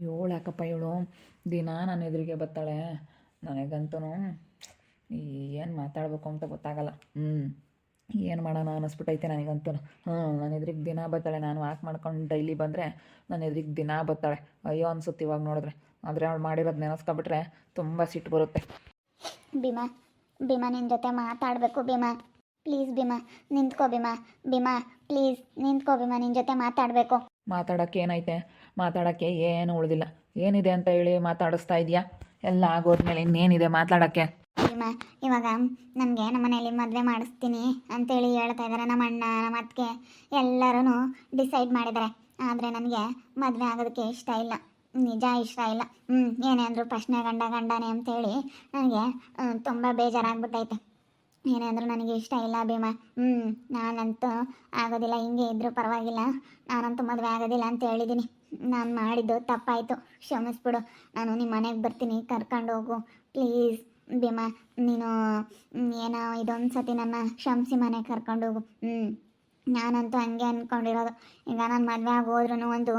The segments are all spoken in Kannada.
ಏಳು ಯಾಕಪ್ಪ ಇವಳು ದಿನ ನನ್ನ ಎದುರಿಗೆ ಬರ್ತಾಳೆ. ನನಗಂತೂ ಏನು ಮಾತಾಡಬೇಕು ಅಂತ ಗೊತ್ತಾಗಲ್ಲ. ಹ್ಞೂ ಏನು ಮಾಡೋಣ ಅನ್ನಿಸ್ಬಿಟ್ಟೈತೆ ನನಗಂತೂ ಹ್ಞೂ ನನ್ನ ಎದುರಿಗೆ ದಿನ ಬರ್ತಾಳೆ. ನಾನು ವಾಕ್ ಮಾಡ್ಕೊಂಡು ಡೈಲಿ ಬಂದರೆ ನನ್ನ ಎದುರಿಗೆ ದಿನ ಬರ್ತಾಳೆ. ಅಯ್ಯೋ ಅನ್ಸುತ್ತೆ ಇವಾಗ ನೋಡಿದ್ರೆ. ಆದರೆ ಅವಳು ಮಾಡಿರೋದು ನೆನೆಸ್ಕೊಬಿಟ್ರೆ ತುಂಬ ಸಿಟ್ಟು ಬರುತ್ತೆ. ಭೀಮಾ ಭೀಮಾ ನಿನ್ನ ಜೊತೆ ಮಾತಾಡಬೇಕು ಭೀಮಾ. ಪ್ಲೀಸ್ ಭೀಮಾ ನಿಂತ್ಕೋ ಭೀಮಾ. ಭೀಮಾ ಪ್ಲೀಸ್ ನಿಂತ್ಕೋ ಭೀಮಾ ನಿನ್ನ ಜೊತೆ ಮಾತಾಡಬೇಕು. ಮಾತಾಡೋಕ್ಕೆ ಏನೈತೆ ಮಾತಾಡೋಕ್ಕೆ ಏನು ಉಳಿದಿಲ್ಲ. ಏನಿದೆ ಅಂತ ಹೇಳಿ ಮಾತಾಡಿಸ್ತಾ ಇದೆಯಾ ಎಲ್ಲ ಆಗೋದ್ಮೇಲೆ ಇನ್ನೇನಿದೆ ಮಾತಾಡೋಕ್ಕೆ? ಇವಾಗ ನಮಗೆ ನಮ್ಮ ಮನೆಯಲ್ಲಿ ಮದುವೆ ಮಾಡಿಸ್ತೀನಿ ಅಂತೇಳಿ ಹೇಳ್ತಾ ಇದ್ದಾರೆ ನಮ್ಮ ಅಣ್ಣ, ನಮ್ಮ ಅತ್ತಿಗೆ. ಎಲ್ಲರೂ ಡಿಸೈಡ್ ಮಾಡಿದ್ದಾರೆ. ಆದರೆ ನನಗೆ ಮದುವೆ ಆಗೋದಕ್ಕೆ ಇಷ್ಟ ಇಲ್ಲ. ನಿಜ ಇಷ್ಟ ಇಲ್ಲ. ಹ್ಞೂ ಏನೇ ಅಂದರು ಪ್ರಶ್ನೆ ಗಂಡ ಗಂಡನೇ ಅಂತೇಳಿ ನನಗೆ ತುಂಬ ಬೇಜಾರಾಗ್ಬಿಟ್ಟೈತೆ. ಏನೇ ಅಂದರೂ ನನಗೆ ಇಷ್ಟ ಇಲ್ಲ ಭೀಮಾ. ಹ್ಞೂ ನಾನಂತೂ ಆಗೋದಿಲ್ಲ, ಹಿಂಗೆ ಇದ್ದರೂ ಪರವಾಗಿಲ್ಲ. ನಾನಂತೂ ಮದುವೆ ಆಗೋದಿಲ್ಲ ಅಂತ ಹೇಳಿದ್ದೀನಿ ನಾನು ಮಾಡಿದ್ದು ತಪ್ಪಾಯಿತು. ಕ್ಷಮಿಸ್ಬಿಡು. ನಾನು ನಿಮ್ಮ ಮನೆಗೆ ಬರ್ತೀನಿ. ಕರ್ಕೊಂಡು ಹೋಗು. ಪ್ಲೀಸ್ ಭೀಮಾ, ನೀನು ಏನೋ ಇದೊಂದು ಸತಿ ನನ್ನ ಕ್ಷಮಿಸಿ ಮನೆಗೆ ಕರ್ಕೊಂಡು ಹೋಗು. ಹ್ಞೂ ನಾನಂತೂ ಹಂಗೆ ಅಂದ್ಕೊಂಡಿರೋದು ಈಗ ನಾನು ಮದುವೆ ಆಗಿ ಹೋದ್ರೂ ಒಂದು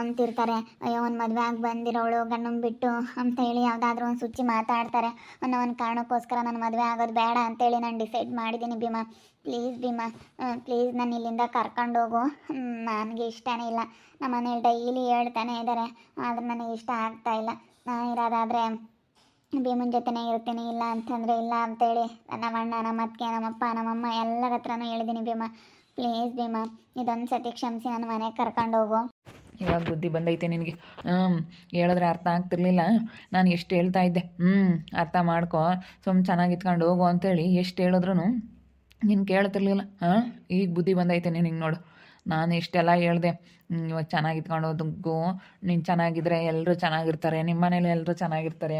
ಅಂತಿರ್ತಾರೆ, ಅಯ್ಯೋ, ಒಂದು ಮದುವೆ ಆಗಿ ಬಂದಿರೋಳು, ಗಂಡನ ಬಿಟ್ಟು, ಅಂತ ಹೇಳಿ ಯಾವುದಾದ್ರೂ ಒಂದು ಸುಚ್ಚಿ ಮಾತಾಡ್ತಾರೆ. ಅನ್ನೋ ಒಂದು ಕಾರಣಕ್ಕೋಸ್ಕರ ನಾನು ಮದುವೆ ಆಗೋದು ಬೇಡ ಅಂತೇಳಿ ನಾನು ಡಿಸೈಡ್ ಮಾಡಿದ್ದೀನಿ ಭೀಮಾ. ಪ್ಲೀಸ್ ಭೀಮಾ ಪ್ಲೀಸ್ ನಾನು ಇಲ್ಲಿಂದ ಕರ್ಕೊಂಡೋಗು ನನಗೆ ಇಷ್ಟನೇ ಇಲ್ಲ. ನಮ್ಮ ಮನೇಲಿ ಡೈಲಿ ಹೇಳ್ತಾನೆ ಇದ್ದಾರೆ ಆದರೆ ನನಗೆ ಇಷ್ಟ ಆಗ್ತಾ ಇಲ್ಲ. ನಾನು ಇರೋದಾದರೆ ಭೀಮನ ಜೊತೆನೇ ಇರ್ತೀನಿ, ಇಲ್ಲ ಅಂತಂದರೆ ಇಲ್ಲ ಅಂತೇಳಿ ನಮ್ಮ ಅಣ್ಣ ನಮ್ಮ ಅತ್ತಿಗೆ ನಮ್ಮಪ್ಪ, ನಮ್ಮಮ್ಮ ಎಲ್ಲರ ಹತ್ರನೂ ಹೇಳಿದ್ದೀನಿ ಭೀಮಾ. ಪ್ಲೀಸ್ ಭೀಮ, ಇದೊಂದು ಸತಿ ಕ್ಷಮಿಸಿ ನನ್ನ ಮನೆಗೆ ಕರ್ಕೊಂಡು ಹೋಗು. ಇವಾಗ ಬುದ್ಧಿ ಬಂದೈತೆ ನಿನಗೆ. ಹ್ಞೂ ಹೇಳಿದ್ರೆ ಅರ್ಥ ಆಗ್ತಿರ್ಲಿಲ್ಲ. ನಾನು ಎಷ್ಟು ಹೇಳ್ತಾ ಇದ್ದೆ. ಹ್ಞೂ ಅರ್ಥ ಮಾಡ್ಕೊ. ಸುಮ್ಮನೆ ಚೆನ್ನಾಗಿ ಇತ್ಕೊಂಡು ಹೋಗು ಅಂತೇಳಿ ಎಷ್ಟು ಹೇಳಿದ್ರು ನೀನು ಕೇಳ್ತಿರ್ಲಿಲ್ಲ. ಹಾಂ, ಈಗ ಬುದ್ಧಿ ಬಂದೈತೆ ನಿನಗೆ ನೋಡು. ನಾನು ಇಷ್ಟೆಲ್ಲ ಹೇಳಿದೆ. ಇವಾಗ ಚೆನ್ನಾಗಿ ಇತ್ಕೊಂಡು ಹೋದಕ್ಕೂ ನೀನು ಚೆನ್ನಾಗಿದ್ರೆ ಎಲ್ಲರೂ ಚೆನ್ನಾಗಿರ್ತಾರೆ. ನಿಮ್ಮ ಮನೇಲಿ ಎಲ್ಲರೂ ಚೆನ್ನಾಗಿರ್ತಾರೆ.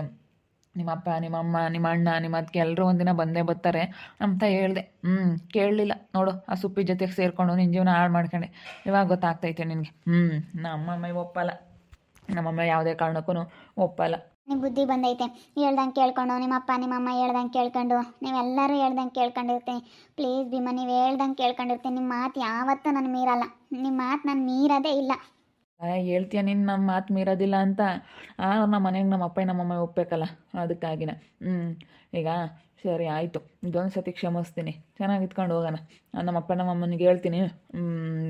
ನಿಮ್ಮಪ್ಪ ನಿಮ್ಮಮ್ಮ ನಿಮ್ಮ ಅಣ್ಣ, ನಿಮ್ಮ ಅದಕ್ಕೆ ಎಲ್ಲರೂ ಒಂದಿನ ಬಂದೇ ಬರ್ತಾರೆ ಅಂತ ಹೇಳಿದೆ. ಹ್ಞೂ ಕೇಳಲಿಲ್ಲ. ನೋಡು, ಆ ಸುಪ್ಪಿ ಜೊತೆಗೆ ಸೇರಿಕೊಂಡು ನಿನ್ನ ಜೀವನ ಹಾಳು ಮಾಡ್ಕೊಂಡೆ. ಇವಾಗ ಗೊತ್ತಾಗ್ತೈತೆ ನಿನಗೆ. ಹ್ಞೂ ನಮ್ಮಮ್ಮ ಒಪ್ಪಲ್ಲ. ನಮ್ಮಮ್ಮ ಯಾವುದೇ ಕಾರಣಕ್ಕೂ ಒಪ್ಪಲ್ಲ. ನಿಮ್ಗೆ ಬುದ್ಧಿ ಬಂದೈತೆ. ಹೇಳ್ದಂಗೆ ಕೇಳ್ಕೊಂಡು ನಿಮ್ಮಪ್ಪ ನಿಮ್ಮಮ್ಮ ಹೇಳ್ದಂಗೆ ಕೇಳ್ಕೊಂಡು, ನೀವೆಲ್ಲರೂ ಹೇಳ್ದಂಗೆ ಕೇಳ್ಕೊಂಡಿರ್ತೀನಿ. ಪ್ಲೀಸ್ ಭೀಮ, ನೀವು ಹೇಳ್ದಂಗೆ ಕೇಳ್ಕೊಂಡಿರ್ತೀನಿ. ನಿಮ್ಮ ಮಾತು ಯಾವತ್ತೂ ನಾನು ಮೀರಲ್ಲ. ನಿಮ್ಮ ಮಾತು ನಾನು ಮೀರೋದೇ ಇಲ್ಲ. ಹೇಳ್ತೀಯ ನೀನು ನಮ್ಮ ಮಾತು ಮೀರೋದಿಲ್ಲ ಅಂತ. ನಮ್ಮ ಮನೆಗೆ ನಮ್ಮ ಅಪ್ಪ ನಮ್ಮಮ್ಮ ಒಪ್ಪಬೇಕಲ್ಲ ಅದಕ್ಕಾಗಿನ. ಹ್ಞೂ ಈಗ ಸರಿ ಆಯಿತು. ಇದೊಂದು ಸತಿ ಕ್ಷಮಿಸ್ತೀನಿ. ಚೆನ್ನಾಗಿ ಇತ್ಕೊಂಡು ಹೋಗೋಣ. ಆ, ನಮ್ಮಪ್ಪ ನಮ್ಮಮ್ಮನಿಗೆ ಹೇಳ್ತೀನಿ.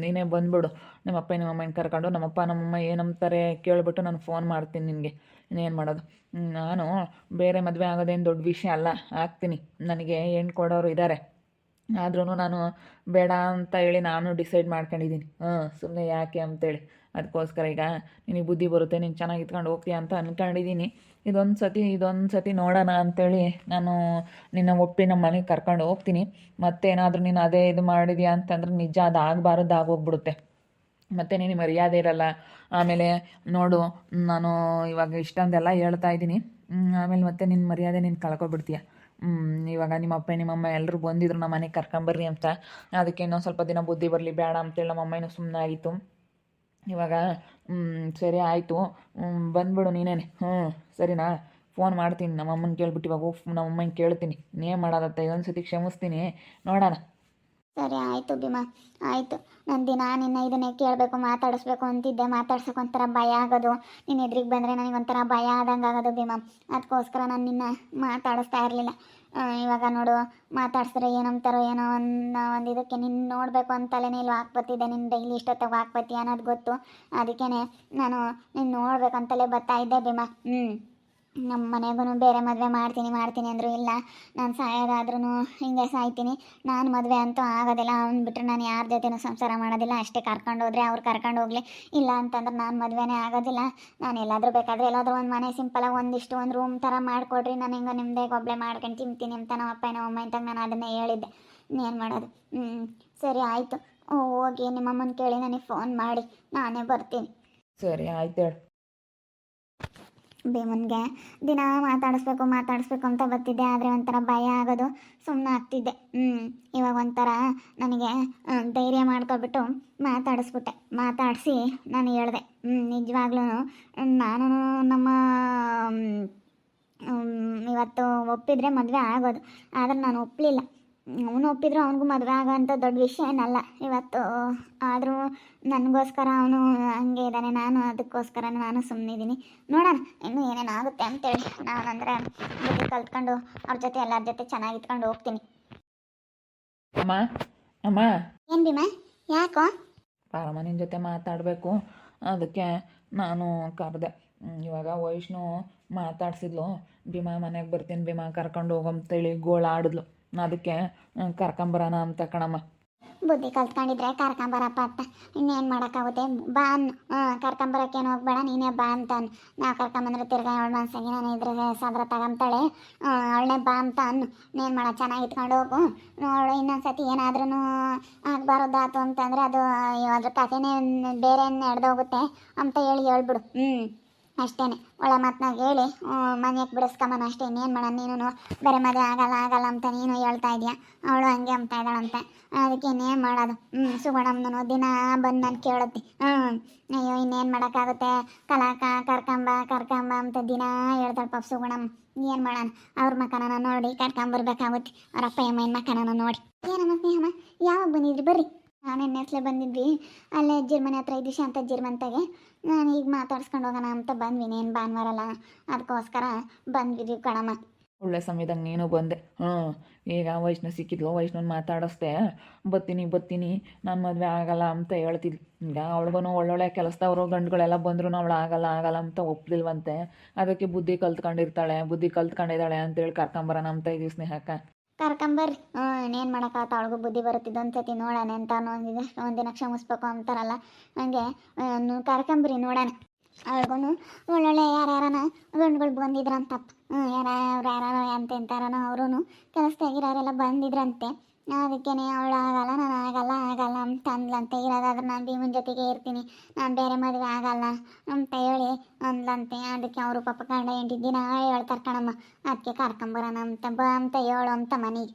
ನೀನೇ ಬಂದ್ಬಿಡು. ನಮ್ಮಪ್ಪ ನಮ್ಮಮ್ಮನ ಕರ್ಕೊಂಡು ನಮ್ಮಪ್ಪ ನಮ್ಮಮ್ಮ ಏನಂತಾರೆ ಕೇಳಿಬಿಟ್ಟು ನಾನು ಫೋನ್ ಮಾಡ್ತೀನಿ ನಿನಗೆ. ಇನ್ನೇನು ಮಾಡೋದು? ನಾನು ಬೇರೆ ಮದುವೆ ಆಗೋದೇನು ದೊಡ್ಡ ವಿಷಯ ಅಲ್ಲ. ಆಗ್ತೀನಿ ನನಗೆ ಹೆಣ್ಣು ಕೊಡೋರು ಇದ್ದಾರೆ ಆದ್ರೂ ನಾನು ಬೇಡ ಅಂತ ಹೇಳಿ ನಾನು ಡಿಸೈಡ್ ಮಾಡ್ಕೊಂಡಿದ್ದೀನಿ. ಹಾಂ ಸುಮ್ಮನೆ ಯಾಕೆ ಅಂತೇಳಿ. ಅದಕ್ಕೋಸ್ಕರ ಈಗ ನಿನಗೆ ಬುದ್ಧಿ ಬರುತ್ತೆ, ನೀನು ಚೆನ್ನಾಗಿ ಇತ್ಕೊಂಡು ಹೋಗ್ತೀಯ ಅಂತ ಅಂದ್ಕೊಂಡಿದ್ದೀನಿ ಇದೊಂದು ಸತಿ ಇದೊಂದು ಸತಿ ನೋಡೋಣ ಅಂಥೇಳಿ ನಾನು ನಿನ್ನ ಒಪ್ಪಿ ನಮ್ಮ ಮನೆಗೆ ಕರ್ಕೊಂಡು ಹೋಗ್ತೀನಿ. ಮತ್ತೇನಾದರೂ ನೀನು ಅದೇ ಇದು ಮಾಡಿದ್ಯಾ ಅಂತಂದ್ರೆ ನಿಜ ಅದು ಆಗಬಾರ್ದು, ಆಗೋಗ್ಬಿಡುತ್ತೆ. ಮತ್ತು ನಿನಗೆ ಮರ್ಯಾದೆ ಇರಲ್ಲ. ಆಮೇಲೆ ನೋಡು, ನಾನು ಇವಾಗ ಇಷ್ಟೊಂದೆಲ್ಲ ಹೇಳ್ತಾ ಇದ್ದೀನಿ. ಆಮೇಲೆ ಮತ್ತೆ ನಿನ್ನ ಮರ್ಯಾದೆ ನೀನು ಕಳ್ಕೊಬಿಡ್ತೀಯ. ಇವಾಗ ನಿಮ್ಮ ಅಪ್ಪ ನಿಮ್ಮಮ್ಮ ಎಲ್ಲರೂ ಬಂದಿದ್ರು ನಮ್ಮ ಮನೆಗೆ ಕರ್ಕೊಂಬರ್ರಿ ಅಂತ. ಅದಕ್ಕೆ ಇನ್ನೊಂದು ಸ್ವಲ್ಪ ದಿನ ಬುದ್ಧಿ ಬರಲಿ, ಬೇಡ ಅಂತೇಳಿ ನಮ್ಮ ಅಮ್ಮನೂ ಇನ್ನೂ ಸುಮ್ಮನೆ ಆಗಿತ್ತು ಇವಾಗ ಸರಿ ಆಯಿತು. ಬಂದ್ಬಿಡು ನೀನೇನೆ. ಹ್ಞೂ ಸರಿನಾ? ಫೋನ್ ಮಾಡ್ತೀನಿ. ನಮ್ಮ ಅಮ್ಮನ ಕೇಳ್ಬಿಟ್ಟು ಇವಾಗ ನಮ್ಮ ಅಮ್ಮನ ಕೇಳ್ತೀನಿ. ಇನ್ನೇನು ಮಾಡೋದತ್ತ ಇದೊಂದು ಸತಿ ಕ್ಷಮಿಸ್ತೀನಿ. ನೋಡೋಣ. ಸರಿ, ಆಯಿತು ಭೀಮಾ, ಆಯಿತು. ನಾನು ದಿನ ನಿನ್ನ ಇದನ್ನೇ ಕೇಳಬೇಕು, ಮಾತಾಡಿಸ್ಬೇಕು ಅಂತಿದ್ದೆ. ಮಾತಾಡ್ಸೋಕೆ ಒಂಥರ ಭಯ ಆಗೋದು. ನಿನ್ನ ಎದುರಿಗೆ ಬಂದರೆ ನನಗೆ ಒಂಥರ ಭಯ ಆದಂಗೆ ಆಗೋದು ಭೀಮಾ. ಅದಕ್ಕೋಸ್ಕರ ನಾನು ನಿನ್ನ ಮಾತಾಡಿಸ್ತಾ ಇರಲಿಲ್ಲ. ಇವಾಗ ನೋಡು, ಮಾತಾಡ್ಸಿದ್ರೆ ಏನಂತಾರೋ ಏನೋ ಒಂದು ಒಂದು ಇದಕ್ಕೆ ನಿನ್ನ ನೋಡಬೇಕು ಅಂತಲೇ ಇಲ್ಲಿ ಹಾಕ್ಬತ್ತಿದ್ದೆ ನಿನ್ನ ಡೈಲಿ ಇಷ್ಟೊತ್ತಾಗ ಹಾಕ್ಬತ್ತಿ ಅನ್ನೋದು ಗೊತ್ತು. ಅದಕ್ಕೇ ನಾನು ನಿನ್ನ ನೋಡ್ಬೇಕಂತಲೇ ಬರ್ತಾ ಇದ್ದೆ ಭೀಮಾ. ಹ್ಞೂ ನಮ್ಮ ಮನೆಗೂ ಬೇರೆ ಮದುವೆ ಮಾಡ್ತೀನಿ ಮಾಡ್ತೀನಿ ಅಂದರು, ಇಲ್ಲ, ನಾನು ಸಾಯೋದಾದ್ರೂ ಹಿಂಗೆ ಸಾಯ್ತೀನಿ. ನಾನು ಮದುವೆ ಅಂತೂ ಆಗೋದಿಲ್ಲ ಅವ್ನು ಬಿಟ್ಟರೆ ನಾನು ಯಾರ ಜೊತೆನೂ ಸಂಸಾರ ಮಾಡೋದಿಲ್ಲ, ಅಷ್ಟೇ ಕರ್ಕೊಂಡು ಹೋದರೆ ಅವ್ರು ಕರ್ಕೊಂಡು ಹೋಗಲಿ. ಇಲ್ಲ ಅಂತಂದ್ರೆ ನಾನು ಮದುವೆನೇ ಆಗೋದಿಲ್ಲ. ನಾನು ಎಲ್ಲಾದರೂ ಬೇಕಾದರೆ ಎಲ್ಲಾದರೂ ಒಂದು ಮನೆ ಸಿಂಪಲಾಗಿ ಒಂದಿಷ್ಟು ಒಂದು ರೂಮ್ ಥರ ಮಾಡಿಕೊಡ್ರಿ. ನಾನು ಹಿಂಗೆ ನಿಮ್ಮದೇ ಒಬ್ಬಳೆ ಮಾಡ್ಕೊಂಡು ತಿಂತೀನಿ ಅಂತ ನಮ್ಮ ಅಪ್ಪ ನಮ್ಮ ಅಮ್ಮ ನಾನು ಅದನ್ನೇ ಹೇಳಿದ್ದೆ. ಇನ್ನೇನು ಮಾಡೋದು? ಸರಿ ಆಯಿತು. ಹೋಗಿ ನಿಮ್ಮಮ್ಮನ ಕೇಳಿ ನನಗೆ ಫೋನ್ ಮಾಡಿ. ನಾನೇ ಬರ್ತೀನಿ. ಸರಿ, ಆಯ್ತು ಹೇಳು. ಭೀಮನ್ಗೆ ದಿನ ಮಾತಾಡಿಸ್ಬೇಕು ಮಾತಾಡಿಸ್ಬೇಕು ಅಂತ ಬರ್ತಿದ್ದೆ, ಆದರೆ ಒಂಥರ ಭಯ ಆಗೋದು ಸುಮ್ಮನೆ ಆಗ್ತಿದ್ದೆ. ಹ್ಞೂ ಇವಾಗ ಒಂಥರ ನನಗೆ ಧೈರ್ಯ ಮಾಡ್ಕೊಬಿಟ್ಟು ಮಾತಾಡಿಸ್ಬಿಟ್ಟೆ. ಮಾತಾಡಿಸಿ ನಾನು ಹೇಳಿದೆ ಹ್ಞೂ ನಿಜವಾಗ್ಲೂ ನಾನು ನಮ್ಮ ಇವತ್ತು ಒಪ್ಪಿದರೆ ಮದುವೆ ಆಗೋದು, ಆದರೆ ನಾನು ಒಪ್ಪಲಿಲ್ಲ ಅವನು ಒಪ್ಪಿದ್ರು ಅವನಿಗೂ ಮದುವೆ ಆಗೋಂಥ ದೊಡ್ಡ ವಿಷಯ ಏನಲ್ಲ. ಇವತ್ತು ಆದರೂ ನನಗೋಸ್ಕರ ಅವನು ಹಂಗೆ ಇದ್ದಾನೆ ನಾನು ಅದಕ್ಕೋಸ್ಕರ ನಾನು ಸುಮ್ಮನಿದ್ದೀನಿ ನೋಡೋಣ ಇನ್ನೂ ಏನೇನು ಆಗುತ್ತೆ ಅಂತೇಳಿ. ನಾನಂದರೆ ಬುದ್ಧಿ ಕಲ್ತ್ಕೊಂಡು ಅವ್ರ ಜೊತೆ ಎಲ್ಲರ ಜೊತೆ ಚೆನ್ನಾಗಿ ಇಟ್ಕೊಂಡು ಹೋಗ್ತೀನಿ. ಅಮ್ಮ ಅಮ್ಮ. ಏನು ಭೀಮಾ? ಯಾಕೋ? ಪಾರಮ್ಮ ನಿನ್ನ ಜೊತೆ ಮಾತಾಡಬೇಕು. ಅದಕ್ಕೆ ನಾನು ಕರೆದೆ. ಇವಾಗ ವೈಷ್ಣು ಮಾತಾಡ್ಸಿದ್ಲು. ಭೀಮಾ ಮನೆಗೆ ಬರ್ತೀನಿ ಭೀಮಾ ಕರ್ಕೊಂಡು ಹೋಗಂತೇಳಿ ಗೋಳ ಆಡಿದ್ಲು ಅದಕ್ಕೆ ಕರ್ಕೊಂಬರೋಣ ಅಂತ ಕಣಮ್ಮ. ಬುದ್ಧಿ ಕಲ್ತ್ಕೊಂಡಿದ್ರೆ ಕರ್ಕೊಂಬರಪ್ಪ ಅಂತ ಇನ್ನೇನು ಮಾಡೋಕ್ಕಾಗುತ್ತೆ? ಬಾ ಅನ್ನು ಹಾಂ ಕರ್ಕೊಂಬರಕ್ಕೇನು ಹೋಗ್ಬೇಡ, ನೀನೇ ಬಾ ಅಂತ ಅನ್ನು ನಾವು ಕರ್ಕೊಂಬಂದ್ರೆ ತಿರ್ಗಾ ಅವಳ ಮನ್ಸಾಗಿ ನಾನು ಇದ್ರ ಸಾದ್ರ ತಗೊಂತಾಳೆ ಅವಳನ್ನೇ ಬಾ ಅಂತ ಅನ್ನು ಇನ್ನೇನು ಮಾಡೋ, ಚೆನ್ನಾಗಿ ಇಟ್ಕೊಂಡು ಹೋಗು. ಅವಳು ಇನ್ನೊಂದು ಸತಿ ಏನಾದ್ರೂ ಆಗಬಾರ್ದಾತು ಅಂತಂದರೆ ಅದು ಅದ್ರ ಕಥೆನೇ ಬೇರೆ ನಡೆದೋಗುತ್ತೆ ಅಂತ ಹೇಳಿ ಹೇಳ್ಬಿಡು. ಹ್ಞೂ ಅಷ್ಟೇನೆ. ಒಳ್ಳೆ ಮಾತನಾಗ ಹೇಳಿ ಮನೆಗೆ ಬಿಡಿಸ್ಕೊಂಬನ ಅಷ್ಟೇ. ಇನ್ನೇನು ಮಾಡೋಣ ನೀನು ಬೇರೆ ಮದುವೆ ಆಗಲ್ಲ ಆಗಲ್ಲ ಅಂತ ನೀನು ಹೇಳ್ತಾ ಇದೀಯ? ಅವಳು ಹಂಗೆ ಅಂತ ಇದ್ದಾಳಂತೆ. ಅದಕ್ಕೆ ಇನ್ನೇನು ಮಾಡೋದು? ಹ್ಞೂ ಸುಗುಣಮ್ಮನು ದಿನ ಬಂದು ನಾನು ಕೇಳುತ್ತೆ. ಹ್ಞೂ ಅಯ್ಯೋ, ಇನ್ನೇನು ಮಾಡೋಕ್ಕಾಗುತ್ತೆ? ಕಲಾಕ, ಕರ್ಕಂಬ ಕರ್ಕಂಬ ಅಂತ ದಿನ ಹೇಳ್ತಾಳೆ ಪಾಪ ಸುಗುಣಮ್ಮ ಏನು ಮಾಡೋಣ? ಅವ್ರ ಮಕ್ಕಳನ್ನ ನೋಡಿ ಕರ್ಕೊಂಬರ್ಬೇಕಾಗುತ್ತೆ ಅವ್ರ ಅಪ್ಪ ಅಮ್ಮನ ಮಕ್ಕಳನ್ನ ನೋಡಿ. ಏನಮ್ಮ ಸ್ನೇಹಮ್ಮ? ಯಾವಾಗ ಬಂದಿದ್ರಿ? ಬರ್ರಿ. ನಾನು ನೆನ್ನೆಸ್ಲೆ ಬಂದಿದ್ವಿ. ಅಲ್ಲೇ ಅಜ್ಜಿರ ಮನೆ ಹತ್ರ ಇದ್ದು ಶಾಂತ ಅಜ್ಜಿರ ನಾನು ಈಗ ಮಾತಾಡ್ಸ್ಕೊಂಡು ಹೋಗೋಣ ಅಂತ ಬಂದ್ವಿ. ಏನು ಭಾನುವಾರಲ್ಲ ಅದಕ್ಕೋಸ್ಕರ ಬಂದ್ವಿ ಕಣಮ್ಮ. ಒಳ್ಳೆ ಸಮಯದಾಗ ನೀನು ಬಂದೆ. ಹ್ಞೂ. ಈಗ ವೈಷ್ಣು ಸಿಕ್ಕಿದ್ಲು. ವೈಷ್ಣವ್ ಮಾತಾಡಿಸ್ದೆ ಬತ್ತೀನಿ ಬತ್ತೀನಿ. ನಾನು ಮದುವೆ ಆಗಲ್ಲ ಅಂತ ಹೇಳ್ತಿದ್ಲು ಈಗ ಅವಳಿಗೂ ಒಳ್ಳೊಳ್ಳೆ ಕೆಲಸದವರು, ಗಂಡುಗಳೆಲ್ಲ ಬಂದ್ರು ಅವಳು ಆಗಲ್ಲ ಆಗಲ್ಲ ಅಂತ ಒಪ್ಲಿಲ್ವಂತೆ ಅದಕ್ಕೆ ಬುದ್ಧಿ ಕಲ್ತ್ಕೊಂಡಿರ್ತಾಳೆ. ಬುದ್ಧಿ ಕಲ್ತ್ಕೊಂಡಿದ್ದಾಳೆ ಅಂತೇಳಿ ಕರ್ಕೊಂಬರೋಣ ಅಂತ ಇದೀವಿ ಸ್ನೇಹಕ್ಕ. ಕರ್ಕೊಂಬರ್ರಿ ಹ್ಞೂ ಏನು ಮಾಡೋಕ್ಕಾಗತ್ತ? ಅವಳಿಗೂ ಬುದ್ಧಿ ಬರುತ್ತಿದ್ದು ಒಂದು ಸತಿ ನೋಡೋಣ ಅಂತ ಒಂದಿನ ಒಂದಿನ ಕ್ಷಮಿಸ್ಬೇಕು ಅಂತಾರಲ್ಲ. ಹಂಗೆ ಕರ್ಕೊಂಬರಿ ನೋಡೋಣ. ಅವ್ರಿಗೂ ಒಳ್ಳೊಳ್ಳೆ ಯಾರ್ಯಾರನ ಗಂಡುಗಳು ಬಂದಿದ್ರಂತಪ್ಪ. ಹ್ಞೂ ಯಾರ ಯಾರು ಅಂತ ಎಂತಾರನ ಅವರೂ ಕೆಲಸದಾಗಿರೋರೆಲ್ಲ ಬಂದಿದ್ರಂತೆ. ಅದಕ್ಕೇನೆ ಅವಳು ಆಗಲ್ಲ, ನಾನು ಆಗಲ್ಲ ಆಗಲ್ಲ ಅಂತ ಅಂದ್ಲಂತೆ. ಇರೋದಾದ್ರೆ ನಾನು ಭೀಮನ ಜೊತೆಗೆ ಇರ್ತೀನಿ. ನಾನು ಬೇರೆ ಮದುವೆ ಆಗಲ್ಲ ಅಂತ ಹೇಳಿ ಅಂದ್ಲಂತೆ. ಅದಕ್ಕೆ ಅವರು ಪಾಪ ಕಂಡ ಎಂಟು ದಿನ ಹೇಳ್ತಾರೆ ಕಣಮ್ಮ. ಅದಕ್ಕೆ ಕರ್ಕೊಂಬರೋಣ ಅಂತ ಬಾ ಅಂತ ಹೇಳು ಅಂತ ಮನೆಗೆ.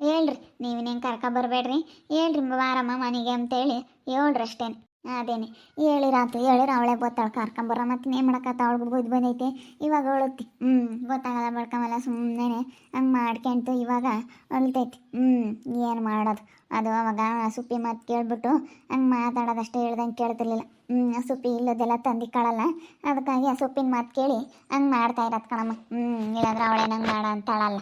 ಹೇಳ್ರಿ ನೀವಿನೇನು ಕರ್ಕೊಂಬರ್ಬೇಡ್ರಿ ಹೇಳ್ರಿ ಬಾರಮ್ಮ ಮನೆಗೆ ಅಂತೇಳಿ ಹೇಳ್ರಿ ಅಷ್ಟೇನೆ. ಅದೇನೆ. ಹೇಳಿರಾತು ಹೇಳಿರ ಅವಳೆ ಗೊತ್ತಾಳು ಕರ್ಕೊಂಬರ ಮತ್ತೆ ಏನು ಮಾಡಕತ್ತ ಅವಳು ಬುದ್ಧಿ ಬಂದೈತೆ. ಇವಾಗ ಅವಳುತ್ತಿ ಹ್ಞೂ ಗೊತ್ತಾಗಲ್ಲ ಬಳ್ಕೊಂಬಲ್ಲ ಸುಮ್ಮನೆ ಹಂಗೆ ಮಾಡ್ಕೊಂತು ಇವಾಗ ಅಳ್ತೈತಿ ಹ್ಞೂ ಏನು ಮಾಡೋದು? ಅದು ಅವಾಗ ಸುಪ್ಪಿ ಮಾತು ಕೇಳ್ಬಿಟ್ಟು ಹಂಗೆ ಮಾತಾಡೋದಷ್ಟೇ ಹೇಳ್ದಂಗೆ ಕೇಳ್ತಿರ್ಲಿಲ್ಲ. ಹ್ಞೂ ಸುಪ್ಪಿ ಇಲ್ಲದೆಲ್ಲ ತಂದಿಕ್ಕಳಲ್ಲ. ಅದಕ್ಕಾಗಿ ಆ ಸುಪ್ಪಿನ ಮಾತು ಕೇಳಿ ಹಂಗೆ ಮಾಡ್ತಾ ಇರತ್ತೆ ಕಣಮ್ಮ. ಹ್ಞೂ ಇಲ್ಲಾಂದ್ರೆ ಅವಳೇನಂಗೆ ಮಾಡ ಅಂತಾಳಲ್ಲ.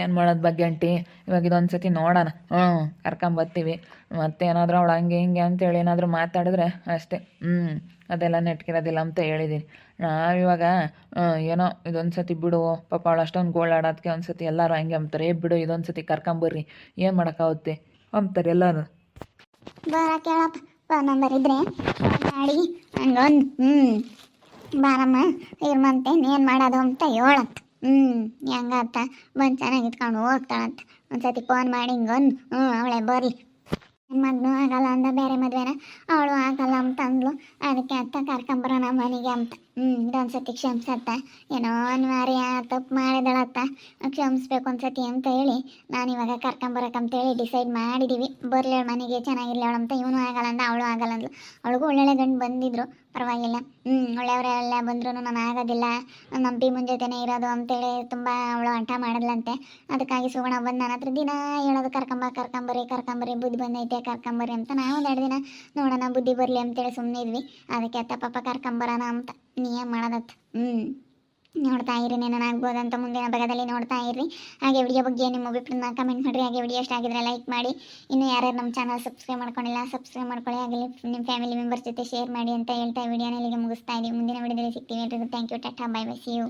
ಏನು ಮಾಡೋದು ಬಗ್ಗೆ ಅಂಟಿ? ಇವಾಗ ಇದೊಂದು ಸತಿ ನೋಡೋಣ. ಹ್ಞೂ ಕರ್ಕೊಂಬರ್ತೀವಿ ಮತ್ತೆ ಏನಾದರೂ ಅವಳು ಹಂಗೆ ಹಿಂಗೆ ಅಂತೇಳಿ ಏನಾದರೂ ಮಾತಾಡಿದ್ರೆ ಅಷ್ಟೇ. ಹ್ಞೂ ಅದೆಲ್ಲ ನೆಟ್ಕಿರೋದಿಲ್ಲ ಅಂತ ಹೇಳಿದ್ದೀನಿ ನಾವಿವಾಗ ಏನೋ ಇದೊಂದು ಸತಿ ಬಿಡು, ಪಾಪ ಅವಳು ಅಷ್ಟೊಂದು ಗೋಳಾಡೋದಕ್ಕೆ ಒಂದು ಸತಿ ಎಲ್ಲರೂ ಹಂಗೆ ಅಂತಾರೆ ಏ ಬಿಡು, ಇದೊಂದು ಸತಿ ಕರ್ಕೊಂಬರ್ರಿ ಏನು ಮಾಡೋಕ್ಕಾಗುತ್ತೆ ಅಂತಾರೆ ಎಲ್ಲರೂ. ಬರ ಕೇಳಪ್ಪ ಫೋನ್ ನಂಬರ್ ಇದ್ರೆ ಮಾಡಿ, ಹಂಗೊಂದು ಬಾರಮ್ಮ, ಇರ್ಮಂತೆ ಏನು ಮಾಡೋದು ಅಂತ ಹೇಳತ್ತ ಹ್ಞೂ ಹೆಂಗಾತ ಬಂದು ಚೆನ್ನಾಗಿ ಇಟ್ಕೊಂಡು ಹೋಗ್ತಾಳಂತ. ಒಂದ್ಸತಿ ಫೋನ್ ಮಾಡಿ ಹಿಂಗೊಂದು ಹ್ಞೂ ಅವಳೆ ಬರಲಿ. ನನ್ನ ಮಗನೂ ಆಗಲ್ಲ ಅಂದ, ಬೇರೆ ಮದುವೆನ. ಅವಳು ಆಗಲ್ಲ ಅಂತ ಅಂದ್ಲು. ಅದಕ್ಕೆ ಅತ್ತ ಕರ್ಕೊಂಬರೋಣ ಮನೆಗೆ ಅಂತ. ಹ್ಞೂ ಇದೊಂದು ಸತಿ ಕ್ಷಮಿಸತ್ತ. ಏನೋ ಅನಿವಾರ್ಯ, ತಪ್ಪು ಮಾಡಿದಳತ್ತ. ಕ್ಷಮಿಸ್ಬೇಕು ಒಂದ್ಸತಿ ಅಂತ ಹೇಳಿ, ನಾನು ಇವಾಗ ಕರ್ಕೊಂಬರಕ್ಕಂತೇಳಿ ಡಿಸೈಡ್ ಮಾಡಿದ್ದೀವಿ ಬರಲಿ ಮನೆಗೆ, ಚೆನ್ನಾಗಿರ್ಲಿ ಅವಳು ಅಂತ. ಇವನು ಆಗಲ್ಲ ಅಂದ, ಅವಳು ಆಗಲ್ಲ ಅಂದ್ಲು. ಅವಳಿಗೂ ಒಳ್ಳೊಳ್ಳೆ ಗಂಡು ಬಂದಿದ್ರು. ಪರವಾಗಿಲ್ಲ. ಹ್ಞೂ ಒಳ್ಳೆಯವರೆಲ್ಲ ಬಂದ್ರೂ ನಾನು ಆಗೋದಿಲ್ಲ. ನಮ್ಮ ಭೀಮನ ಜೊತೆನೇ ಇರೋದು ಅಂತೇಳಿ ತುಂಬ ಅವಳು ಹಠ ಮಾಡಿದ್ಲಂತೆ. ಅದಕ್ಕಾಗಿ ಸುಗುಣ ಬಂದು ನನ್ನ ಹತ್ರ ದಿನ ಹೇಳೋದು, ಕರ್ಕೊಂಬ ಕರ್ಕೊಂಬರಿ ಕರ್ಕೊಂಬರಿ ಬುದ್ಧಿ ಬಂದೈತೆ ಕರ್ಕೊಂಬರಿ ಅಂತ. ನಾವು ಒಂದು ಎರಡು ದಿನ ನೋಡೋಣ ಬುದ್ಧಿ ಬರಲಿ ಅಂತೇಳಿ ಸುಮ್ಮನೆ ಇದ್ವಿ ಅದಕ್ಕೆ ಅತ್ತ ಪಾಪ ಕರ್ಕೊಂಬರೋಣ ಅಂತ. ನೀ ಮಾಡೋದತ್ತ ಹ್ಞೂ ನೋಡ್ತಾ ಇರಿ ನಾನು ಅಂತ ಮುಂದಿನ ಭಾಗದಲ್ಲಿ ನೋಡ್ತಾ ಇರಿ. ಹಾಗೆ ವಿಡಿಯೋ ಬಗ್ಗೆ ನಿಮ್ಮ ಅಭಿಪ್ರಾಯ ಕಮೆಂಟ್ ಮಾಡಿರಿ. ಹಾಗೆ ವಿಡಿಯೋ ಇಷ್ಟ ಆಗಿದ್ರೆ ಲೈಕ್ ಮಾಡಿ. ಇನ್ನು ಯಾರ್ಯಾರು ನಮ್ಮ ಚಾನಲ್ ಸಬ್ಸ್ಕ್ರೈಬ್ ಮಾಡ್ಕೊಂಡಿಲ್ಲ ಸಬ್ಸ್ಕ್ರೈಬ್ ಮಾಡ್ಕೊಳ್ಳಿ. ಹಾಗೆ ನಿಮ್ಮ ಫ್ಯಾಮಿಲಿ ಮೆಂಬರ್ಸ್ ಜೊತೆ ಶೇರ್ ಮಾಡಿ ಅಂತ ಹೇಳ್ತಾ ವಿಡಿಯೋನ ಇಲ್ಲಿಗೆ ಮುಗಿಸ್ತಾ ಇದ್ದೀವಿ ಮುಂದಿನ ವಿಡಿಯೋದಲ್ಲಿ ಸಿಗ್ತೀವಿ. ಎಲ್ರಿಗೂ thank you tata bye bye see you